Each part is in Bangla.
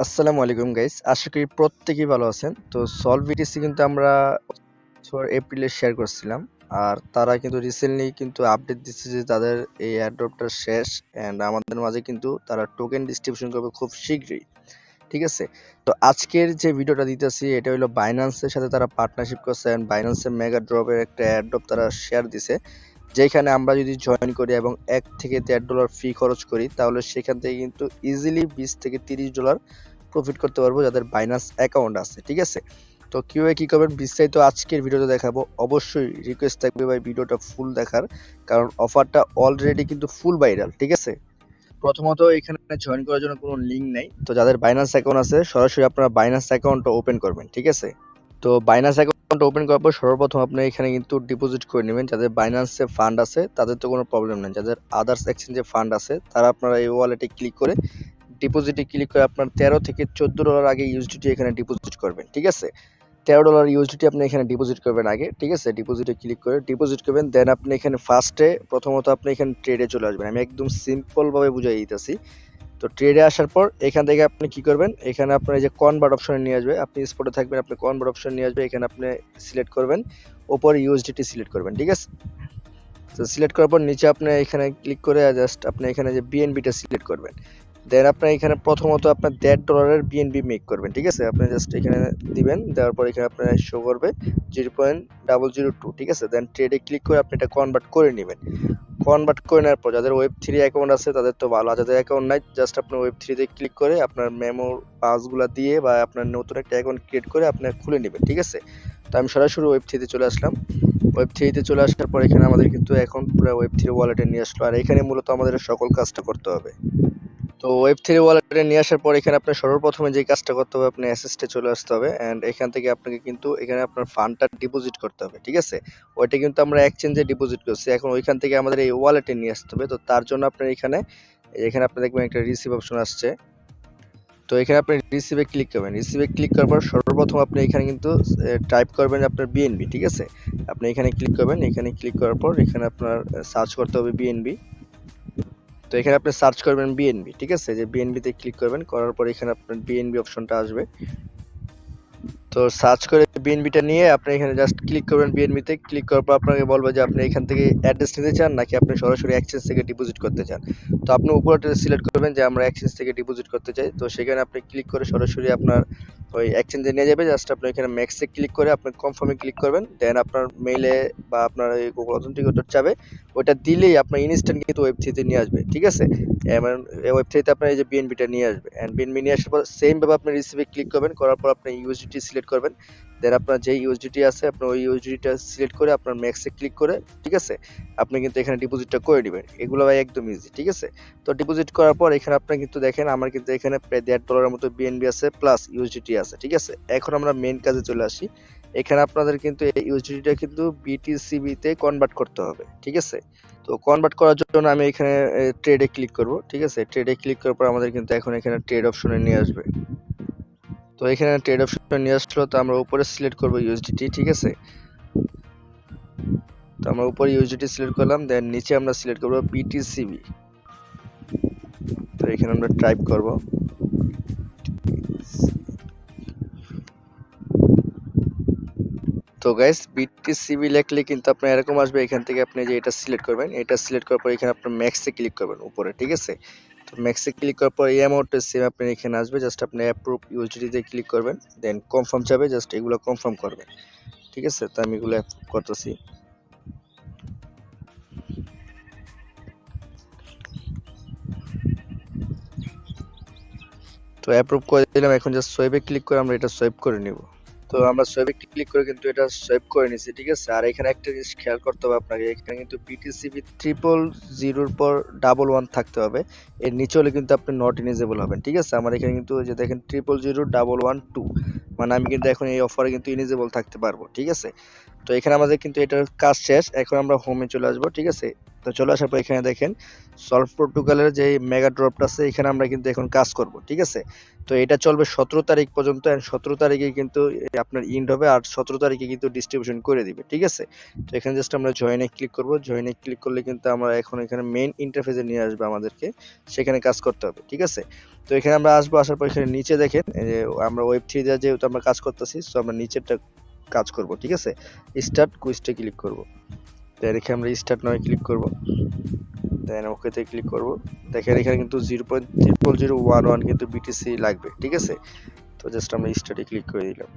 আসসালামু আলাইকুম গাইস আশা করি প্রত্যেকেই ভালো আছেন। তো সলভ ভিটিসি কিন্তু আমরা এপ্রিলে শেয়ার করছিলাম। আর তারা কিন্তু রিসেন্টলি কিন্তু আপডেট দিচ্ছে যে তাদের এই অ্যাড্রপটা শেষ অ্যান্ড আমাদের মাঝে কিন্তু তারা টোকেন ডিস্ট্রিবিউশন করবে খুব শীঘ্রই। ঠিক আছে? তো আজকের যে ভিডিওটা দিতেছি, এটা হলো বাইন্যান্সের সাথে তারা পার্টনারশিপ করছে অ্যান্ড বাইন্যান্সের মেগা ড্রপের একটা অ্যাড্রপ তারা শেয়ার দিছে। যেখানে আমরা যদি জয়েন করি এবং এক থেকে দেড় ডলার ফি খরচ করি, তাহলে সেখান থেকে কিন্তু ইজিলি বিশ থেকে তিরিশ ডলার প্রফিট করতে পারব যাদের বাইনান্স অ্যাকাউন্ট আছে, ঠিক আছে? তো কীভাবে কি করবেন? বিস্তারিত আজকের ভিডিওতে দেখাবো। অবশ্যই রিকোয়েস্ট থাকবে ভাই ভিডিওটা ফুল দেখার, কারণ অফারটা অলরেডি কিন্তু ফুল ভাইরাল ঠিক আছে? প্রথমত এখানে জয়েন করার জন্য কোনো লিঙ্ক নেই। তো যাদের বাইনান্স অ্যাকাউন্ট আছে, সরাসরি আপনারা বাইনান্স অ্যাকাউন্টটা ওপেন করবেন, ঠিক আছে? তো বাইনান্স অ্যাকাউন্ট ওপেন করার পর সর্বপ্রথম আপনি এখানে কিন্তু ডিপোজিট করে নেবেন। যাদের বাইনান্সে ফান্ড আছে, তাদের তো কোনো প্রবলেম নেই। যাদের আদার্স এক্সচেঞ্জে ফান্ড আছে, তারা আপনারা এই ওয়ালেটে ক্লিক করে ডিপোজিটে ক্লিক করে আপনার তেরো থেকে চোদ্দ ডলার আগে ইউএসডিটি এখানে ডিপোজিট করবেন, ঠিক আছে? তেরো ডলার ইউএসডিটি আপনি এখানে ডিপোজিট করবেন আগে, ঠিক আছে? ডিপোজিটে ক্লিক করে ডিপোজিট করবেন দেন আপনি এখানে ফার্স্টে প্রথমত আপনি এখানে ট্রেডে চলে আসবেন। আমি একদম সিম্পলভাবে বুঝাই দিতেছি। তো ট্রেডে আসার পর এখান থেকে আপনি কি করবেন? এখানে আপনার এই যে কনভার্ট অপশনে নিয়ে আসবে। আপনি স্পটে থাকবেন, আপনি কনভার্ট অপশন নিয়ে আসবে, এখানে আপনি সিলেক্ট করবেন। ওপরে ইউএসডিটি সিলেক্ট করবেন, ঠিক আছে? তো সিলেক্ট করার পর নিচে আপনি এখানে ক্লিক করে জাস্ট আপনি এখানে যে বিএনবিটা সিলেক্ট করবেন। দেন আপনার এখানে প্রথমত আপনার দেড় ডলারের বিএনবি মেক করবেন, ঠিক আছে? আপনি জাস্ট এখানে দিবেন, দেওয়ার পর এখানে আপনার শো করবে zero point double zero two ঠিক আছে? দেন ট্রেডে ক্লিক করে আপনি এটা কনভার্ট করে নেবেন। কনভার্ট করে নেওয়ার পর যাদের ওয়েব থ্রি অ্যাকাউন্ট আছে, তাদের তো ভালো যাদের অ্যাকাউন্ট নাই জাস্ট আপনার ওয়েব থ্রিতে ক্লিক করে আপনার মেমো পাসগুলো দিয়ে বা আপনার নতুন একটা অ্যাকাউন্ট ক্রিয়েট করে আপনার খুলে নেবেন, ঠিক আছে? তো আমি সরাসরি ওয়েব থ্রিতে চলে আসলাম। ওয়েব থ্রিতে চলে আসার পর এখানে আমাদের কিন্তু এখন পুরো ওয়েব থ্রি ওয়ালেটে নিয়ে আসলো, আর এখানে মূলত আমাদের সকল কাজটা করতে হবে। তো ওয়েব থ্রি ওয়ালেটে নিয়ে আসার পর এখানে আপনার সর্বপ্রথমে যে কাজটা করতে হবে, আপনি অ্যাসেসটে চলে আসতে হবে অ্যান্ড এখান থেকে আপনাকে কিন্তু এখানে আপনার ফান্ডটা ডিপোজিট করতে হবে, ঠিক আছে? ওইটা কিন্তু আমরা এক্সচেঞ্জে ডিপোজিট করছি। এখন ওইখান থেকে আমাদের এই ওয়ালেটে নিয়ে আসতে হবে। তো তার জন্য আপনার এখানে এখানে আপনি দেখবেন একটা রিসিভ অপশন আসছে। তো এখানে আপনি রিসিভে ক্লিক করবেন। রিসিভে ক্লিক করার পর সর্বপ্রথম আপনি এখানে কিন্তু টাইপ করবেন আপনার বিএনবি ঠিক আছে? আপনি এখানে ক্লিক করবেন। এখানে ক্লিক করার পর এখানে আপনার সার্চ করতে হবে বিএনবি তো এখানে আপনি সার্চ করবেন বিএনবি ঠিক আছে? যে বিএনবি তে ক্লিক করবেন, করার পর এখানে আপনার বিএনবি অপশনটা আসবে। তো সার্চ করে বিএনবিটা নিয়ে আপনি এখানে জাস্ট ক্লিক করবেন বিএনবি তে। ক্লিক করার পর আপনাকে বলবে যে আপনি এখান থেকে অ্যাড্রেস নিতে চান নাকি আপনি সরাসরি এক্সচেঞ্জ থেকে ডিপোজিট করতে চান। তো আপনি উপরটা সিলেক্ট করবেন যে আমরা এক্সচেঞ্জ থেকে ডিপোজিট করতে চাই। তো সেখানে আপনি ক্লিক করে সরাসরি আপনার ওই এক্সচেঞ্জে নিয়ে যাবে জাস্ট আপনি এখানে ম্যাক্সে ক্লিক করে আপনি কনফার্মে ক্লিক করবেন দেন আপনার মেইলে বা আপনার ওই গুগল অথেন্টিকেটর যাবে ওটা দিলেই আপনার ইনস্ট্যান্ট কিন্তু ওয়েব থ্রিতে নিয়ে আসবে, ঠিক আছে? এমন ওয়েব থ্রিতে আপনার এই যে বিএনবিটা নিয়ে আসবে অ্যান্ড বিএনবি নিয়ে আসার পর সেমভাবে আপনি রিসিভে ক্লিক করবেন, করার পর আপনি ইউএসডিটি সিলেক্ট করবেন দেন আপনার যে ইউএসডিটি আছে আপনি ওই ইউএসডিটা সিলেক্ট করে আপনার ম্যাক্সে ক্লিক করে, ঠিক আছে? আপনি কিন্তু এখানে ডিপোজিটটা করে নেবেন। এগুলো ভাই একদম ইজি ঠিক আছে? তো ডিপোজিট করার পর এখানে আপনি কিন্তু দেখেন, আমার কিন্তু এখানে প্রায় দেড় ডলারের মতো বিএনবি আছে প্লাস ইউএসডিটি আছে, ঠিক আছে? এখন আমরা মেইন কাজে চলে আসি। এখানে আপনাদের কিন্তু এই ইউএসডিটিটা কিন্তু বিটিসিবি তে কনভার্ট করতে হবে, ঠিক আছে? তো কনভার্ট করার জন্য আমি এখানে ট্রেডে ক্লিক করব, ঠিক আছে? ট্রেডে ক্লিক করার পর আমাদের কিন্তু এখন এখানে ট্রেড অপশনে নিয়ে আসবে। তো এখানে ট্রেড অপশন নিয়ে আসলো, তো আমরা উপরে সিলেক্ট করব ইউএসডিটি ঠিক আছে? তো আমরা উপরে ইউএসডিটি সিলেক্ট করলাম দেন নিচে আমরা সিলেক্ট করব বিটিসিবি তো এখানে আমরা টাইপ করব তো গাইস বিটিসিবি লিখলে কিন্তু আপনার এরকম আসবে, এখান থেকে আপনি যে এটা সিলেক্ট করবেন, এটা সিলেক্ট করার পর এখানে আপনার ম্যাক্সে ক্লিক করবেন উপরে, ঠিক আছে? তো ম্যাক্সে ক্লিক করার পর এই অ্যামাউন্টটা সেম আপনি এখানে আসবে জাস্ট আপনি অ্যাপ্রুভ ইউএসডিটি তে ক্লিক করবেন দেন কনফার্ম যাবে জাস্ট এগুলো কনফার্ম করবেন। ঠিক আছে? তো আমি এগুলো অ্যাপ্রুভ করতেছি। তো অ্যাপ্রুভ করে দিলাম, এখন জাস্ট সোয়েবে ক্লিক করে আমরা এটা সোয়েব করে নিব। তো আমরা সোয়েবে ক্লিক করে কিন্তু এটা সোয়েব করে নিছি, ঠিক আছে? আর এখানে একটা জিনিস খেয়াল করতে হবে আপনাকে, এখানে কিন্তু বিটিসিবি ট্রিপল জিরোর পর ডাবল ওয়ান থাকতে হবে। এর নিচে হলে কিন্তু আপনি নট ইনিজেবল হবেন, ঠিক আছে? আমার এখানে কিন্তু যে দেখেন triple zero double one two মানে আমি কিন্তু এখন এই অফারে কিন্তু ইনেজেবল থাকতে পারব, ঠিক আছে? তো এখানে আমাদের কিন্তু এটার কাজ শেষ, এখন আমরা হোমে চলে আসব, ঠিক আছে? তো চলে আসার পর এখানে দেখেন সলভ প্রোটোকলের যে মেগা ড্রপটা আছে, এখানে আমরা কিন্তু এখন কাজ করব, ঠিক আছে? তো এটা চলবে সতেরো তারিখ পর্যন্ত অ্যান্ড সতেরো তারিখে কিন্তু আপনার ইন্ড হবে, আর সতেরো তারিখে কিন্তু ডিস্ট্রিবিউশন করে দিবে, ঠিক আছে? তো এখানে জাস্ট আমরা জয়েনে ক্লিক করব জয়েনে ক্লিক করলে কিন্তু আমরা এখন এখানে মেন ইন্টারফেসে নিয়ে আসবে আমাদেরকে, সেখানে কাজ করতে হবে, ঠিক আছে? তো এখানে আমরা আসব, আসার পর এখানে নিচে দেখেন যে আমরা ওয়েব থ্রি দিয়ে যেহেতু আমরা কাজ করতেছি সো আমরা নিচেরটা কাজ করব, ঠিক আছে? স্টার্ট কুইজটা ক্লিক করব। দেন এখানে আমরা স্টার্ট নয় ক্লিক করব। দেন ওকেতে ক্লিক করব। দেখেন এখানে কিন্তু zero point triple zero one one কিন্তু বিটিসি লাগবে, ঠিক আছে? তো জাস্ট আমরা স্টার্টে ক্লিক করে দিলাম।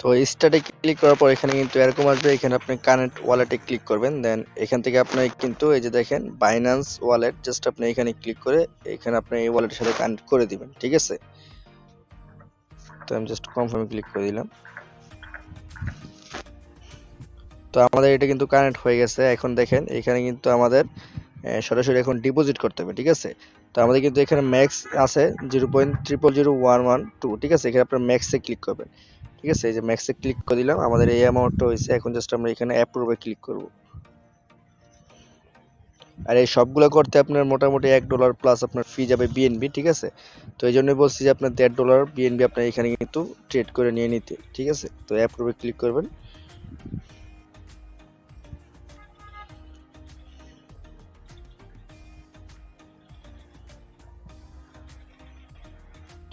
তো স্টার্টে ক্লিক করার পর এখানে কিন্তু এরকম আসবে, এখানে আপনি কানেক্ট ওয়ালেটে ক্লিক করবেন। দেন এখান থেকে আপনি কিন্তু এই যে দেখেন বাইন্যান্স ওয়ালেট জাস্ট আপনি এখানে ক্লিক করে এখানে আপনি এই ওয়ালেটের সাথে কানেক্ট করে দিবেন, ঠিক আছে? তো আমি জাস্ট কনফার্মে ক্লিক করে দিলাম। তো আমাদের এটা কিন্তু কানেক্ট হয়ে গেছে। এখন দেখেন, এখানে কিন্তু আমাদের সরাসরি এখন ডিপোজিট করতে হবে, ঠিক আছে? তো আমাদের কিন্তু এখানে ম্যাক্স আছে zero point triple zero one one two ঠিক আছে? এখানে আপনার ম্যাক্সে ক্লিক করবেন, ঠিক আছে? এই যে ম্যাক্সে ক্লিক করে দিলাম, আমাদের এই অ্যামাউন্টটা হয়েছে। এখন জাস্ট আমরা এখানে অ্যাপ্রুভে ক্লিক করব। আর এই সবগুলো করতে আপনার মোটামুটি এক ডলার প্লাস আপনার ফি যাবে বিএনবি ঠিক আছে? তো এই জন্যই বলছি যে আপনার দেড় ডলার বিএনবি আপনার এখানে কিন্তু ট্রেড করে নিয়ে নিতে, ঠিক আছে? তো অ্যাপ্রুভে ক্লিক করবেন।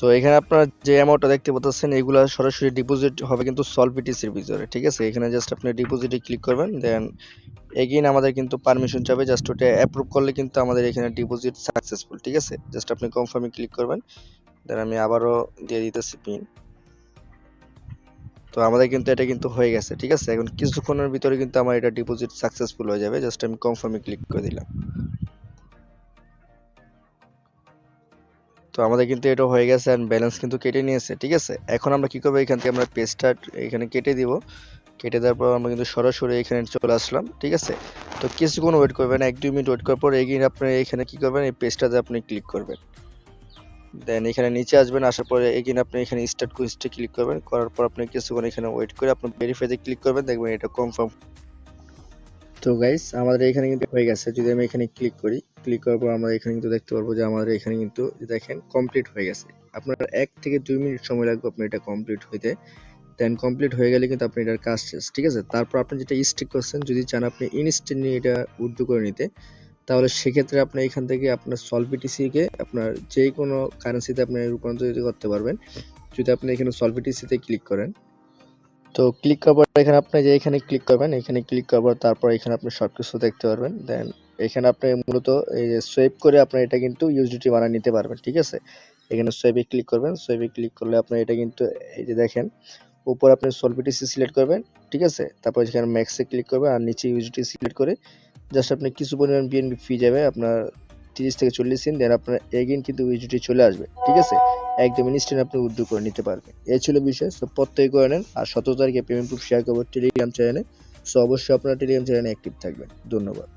তো এখানে আপনারা যে অ্যামাউন্টটা দেখতে পাচ্ছেন, এগুলো সরাসরি ডিপোজিট হবে কিন্তু সলভিটিসির ভিতরে ঠিক আছে? এখানে জাস্ট আপনি ডিপোজিটে ক্লিক করবেন দেন এগেইন আমাদের কিন্তু পারমিশন চাবে জাস্ট ওটা অ্যাপ্রুভ করলে কিন্তু আমাদের এখানে ডিপোজিট সাকসেসফুল ঠিক আছে? জাস্ট আপনি কনফার্মে ক্লিক করবেন দেন আমি আবারও দিয়ে দিতেছি পিন তো আমাদের কিন্তু এটা কিন্তু হয়ে গেছে, ঠিক আছে? এখন কিছুক্ষণের ভিতরে কিন্তু আমার এটা ডিপোজিট সাকসেসফুল হয়ে যাবে জাস্ট আমি কনফার্মে ক্লিক করে দিলাম। তো আমাদের কিন্তু এটা হয়ে গেছে এন্ড ব্যালেন্স কিন্তু কেটে নিয়েছে, ঠিক আছে? এখন আমরা কি করব? এখান থেকে আমরা পেজটা এখানে কেটে দিব। কেটে দেওয়ার পর আমরা কিন্তু সরাসরি এখানে চলে আসলাম, ঠিক আছে? তো কিছুক্ষণ ওয়েট করবেন, এক দুই মিনিট ওয়েট করার পর এগিয়ে আপনি এখানে কি করবেন? এই পেজটাতে আপনি ক্লিক করবেন। দেন এখানে নিচে আসবেন, আসার পরে এগিয়ে আপনি এখানে স্টার্ট কুইজটা ক্লিক করবেন। করার পর আপনি কিছুক্ষণ এখানে ওয়েট করে আপনি ভেরিফাইতে ক্লিক করবেন, দেখবেন এটা কনফার্ম তো গাইস আমাদের এখানে কিন্তু হয়ে গেছে। যদি আমি এখানে ক্লিক করি ক্লিক করার পর আমরা এখানে কিন্তু দেখতে পারব যে আমাদের এখানে কিন্তু দেখেন কমপ্লিট হয়ে গেছে। আপনার এক থেকে দুই মিনিট সময় লাগবে আপনার এটা কমপ্লিট হইতে। দেন কমপ্লিট হয়ে গেলে কিন্তু আপনি এটার কাজ শেষ, ঠিক আছে? তারপর আপনি যেটা স্টিক করছেন, যদি চান আপনি ইনস্ট্যান্ট নিয়ে এটা উর্দু করে নিতে, তাহলে সেক্ষেত্রে আপনি এখান থেকে আপনার সলভিটিসি কে আপনার যে কোনো কারেন্সিতে আপনি রূপান্তরিত করতে পারবেন। যদি আপনি এখানে সলভিটিসিতে ক্লিক করেন তো ক্লিক করার এখানে আপনি যে এখানে ক্লিক করবেন, এখানে ক্লিক করার পর তারপর এখানে আপনি সব কিছু দেখতে পারবেন। দেন এখানে আপনি মূলত এই যে সোয়েপ করে আপনি এটা কিন্তু ইউজিটি বানিয়ে নিতে পারবেন, ঠিক আছে? এখানে সোয়েপে ক্লিক করবেন সোয়েপে ক্লিক করলে আপনি এটা কিন্তু এই যে দেখেন, উপর আপনি সলভিটিসি সিলেক্ট করবেন, ঠিক আছে? তারপর এখানে ম্যাক্সে ক্লিক করবেন আর নিচে ইউজিটি সিলেক্ট করে জাস্ট আপনি কিছু পরিমাণ বিএনবি ফি যাবে, আপনার তিরিশ থেকে চল্লিশ দিন দেন আপনার এগেন কিন্তু ইউজিটি চলে আসবে, ঠিক আছে? একদম ইনস্ট্যান্ট আপনি উদ্যোগ করে নিতে পারবেন। এ ছিল বিষয় সো প্রত্যেকে করে নেন, আর সতেরো তারিখে পেমেন্ট প্রুফ শেয়ার করব টেলিগ্রাম চ্যানেলে সো অবশ্যই আপনার টেলিগ্রাম চ্যানেলে অ্যাক্টিভ থাকবেন। ধন্যবাদ।